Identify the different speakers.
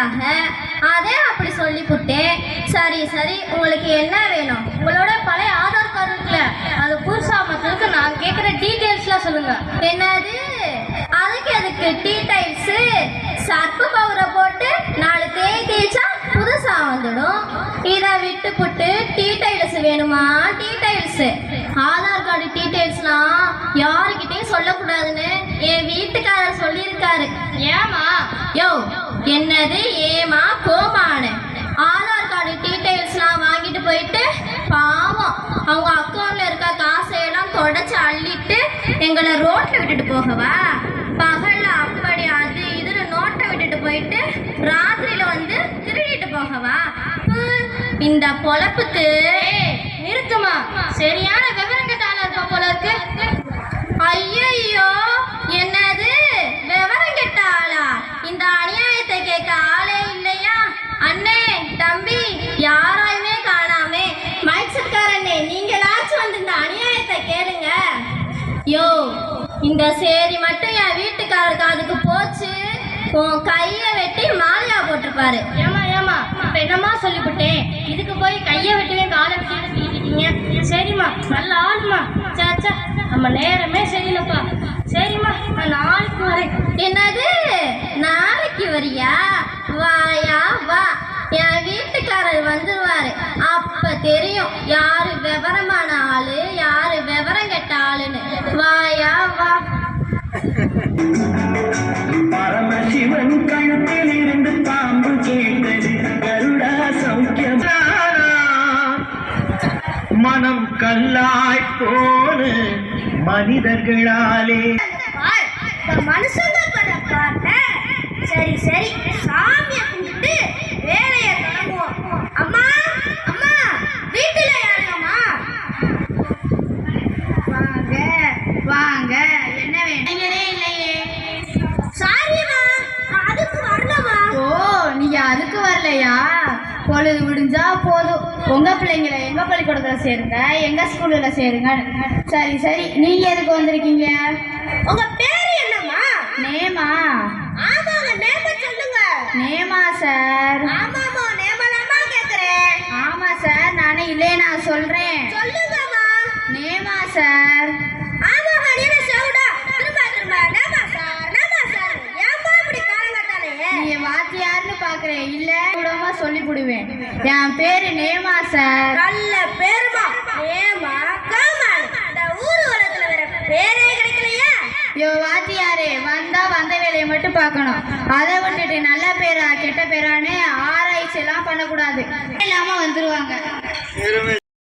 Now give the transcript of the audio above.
Speaker 1: வந்துட்டாங்க அதே அப்படி சொல்லிப்புட்டேன். சரி சரி உங்களுக்கு என்ன வேணும்?
Speaker 2: உங்களோட பழைய ஆதார் கார்டு இருக்குல்ல அது புதுசா மாத்திரத்துக்கு நான் கேட்குற டீட்டெயில்ஸ்லாம் சொல்லுங்க.
Speaker 1: என்னது? அதுக்கு எதுக்கு டீ டைல்ஸு? சர்ப்பு பவுரை போட்டு நாலு தேய் தேய்ச்சா புதுசா வந்துடும். இதை விட்டு புட்டு டீ டைல்ஸ் வேணுமா? Details. ஆதார் கார்டு டீ டைல்ஸ்லாம் யாருக்கிட்டையும் சொல்லக்கூடாதுன்னு என் வீட்டுக்காரர் சொல்லியிருக்காரு.
Speaker 2: ஏமா
Speaker 1: யோ என்னது? ஏமா கோமானு ஆதார் கார்டு டீட்டெயில்ஸ்லாம் வாங்கிட்டு போயிட்டு பாவம் அவங்க அக்கௌண்ட்ல இருக்க காசையெல்லாம் தொடச்சி அள்ளிட்டு எங்களை ரோட்ல விட்டுட்டு போகவா? பகல்ல அப்படி அது இதுன்னு நோட்டை விட்டுட்டு போயிட்டு ராத்திரியில வந்து திருடிட்டு போகவா? இந்த பொழப்புக்கு
Speaker 2: நிறுத்துமா சரியான
Speaker 1: யோ இந்த சேரி மட்டும் என் வீட்டுக்காரருக்கு அதுக்கு போச்சு. உன் கையை வெட்டி மாலையா போட்டிருப்பாரு.
Speaker 2: ஏமா ஏமா இப்ப என்னம்மா சொல்லிவிட்டேன் இதுக்கு போய் கையை வெட்டுவேன் காலை வெட்டுவேன் தீட்டிட்டீங்க சரிம்மா நல்ல ஆளுமா சாச்சா நம்ம நேரமே சரியில்லைப்பா. சரிம்மா நான் நாளைக்கு வரேன்.
Speaker 1: என்னது? நாளைக்கு வரியா? வாயா வா. என் வீட்டுக்காரர் வந்துருவாரு. அப்ப தெரியும் யாரு விவரமான
Speaker 3: பரமசிவன் கழுத்தில் இருந்து பாம்பு கேட்டது கருடா சௌக்கியமானா மனம் கல்லாய் போன மனிதர்களாலே.
Speaker 1: மனுஷங்க சரி சரி சாமியை வேலையை தொடங்குவோம். அம்மா அம்மா வீட்டுல யாருங்கம்மா வாங்க வாங்க. வேணும் இல்லையே சாரிம்மா அதுக்கு வரலமா
Speaker 2: ஓ நீங்க அதுக்கு வரலையா? பொழுது விடிஞ்சா போதும். உங்க பிள்ளைங்களை எங்க பள்ளிக்கூடத்துல சேருங்க எங்க ஸ்கூல்ல சேருங்க. சரி சரி. நீங்க எதுக்கு வந்திருக்கீங்க?
Speaker 1: உங்க பேரு என்னம்மா?
Speaker 2: நேமா.
Speaker 1: ஆமாங்க நேம சொல்லுங்க.
Speaker 2: நேமா சார்.
Speaker 1: ஆமாமா நேமலாமா கேக்குறேன்.
Speaker 2: ஆமா சார். நானே இல்லையே நான் சொல்றேன்.
Speaker 1: சொல்லுங்கம்மா.
Speaker 2: நேமா சார்
Speaker 1: ஆமாங்க நீங்க செவுடா திரும்ப திரும்ப நேமா சார் நேமா சார் ஏம்மா இப்படி காலங்கத்தாலே
Speaker 2: நீங்க வாத்தியார்னு பாக்குறேன் இல்ல விடமா சொல்லி புடுவேன் என் பேரு நேமா சார்.
Speaker 1: நல்ல பேருமா? நேமா காமான் இந்த ஊரு உலகத்துல வேற பேரே கிடைக்கலையா.
Speaker 2: ஐயோ வாத்தியாரே வந்தா வந்த வேலையை மட்டும் பார்க்கணும். அதை விட்டுட்டு நல்ல பேரா கெட்ட பேரான்னு ஆராய்ச்சி எல்லாம் பண்ணக்கூடாது. இல்லாம வந்துருவாங்க.